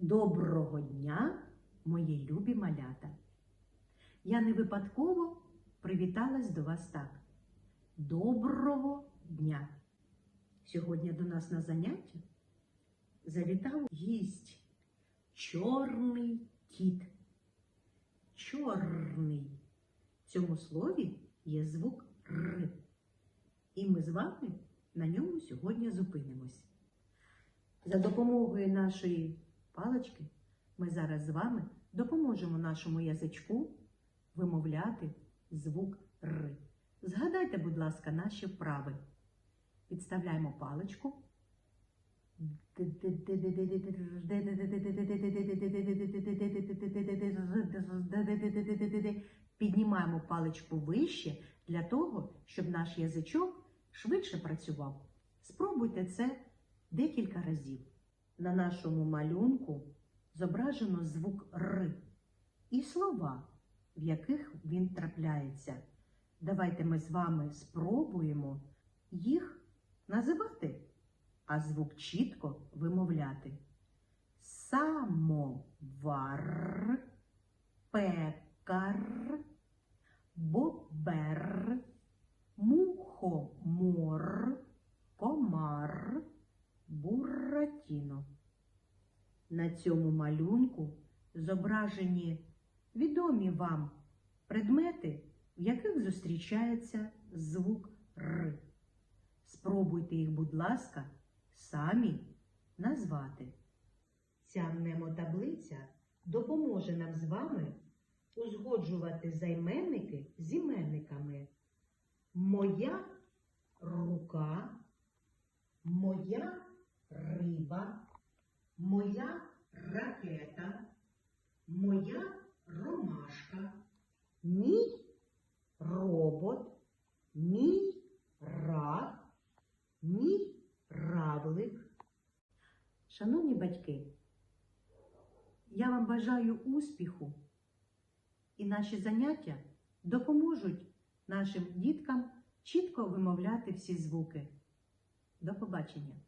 Доброго дня, мої любі малята! Я не випадково привіталась до вас так. Доброго дня! Сьогодні до нас на заняття завітав гість чорний кіт. Чорний. В цьому слові є звук Р. І ми з вами на ньому сьогодні зупинимось. За допомогою нашої палички ми зараз з вами допоможемо нашому язичку вимовляти звук Р. Згадайте, будь ласка, наші вправи. Підставляємо паличку. Піднімаємо паличку вище для того, щоб наш язичок швидше працював. Спробуйте це декілька разів. На нашому малюнку зображено звук Р і слова, в яких він трапляється. Давайте ми з вами спробуємо їх називати, а звук чітко вимовляти. Самовар, пекар, буратіно. На цьому малюнку зображені відомі вам предмети, в яких зустрічається звук Р. Спробуйте їх, будь ласка, самі назвати. Ця мнемотаблиця допоможе нам з вами узгоджувати займенники з іменниками. Моя рука, моя риба, моя ракета, моя ромашка, мій робот, мій рак, мій равлик. Шановні батьки, я вам бажаю успіху, і наші заняття допоможуть нашим діткам чітко вимовляти всі звуки. До побачення!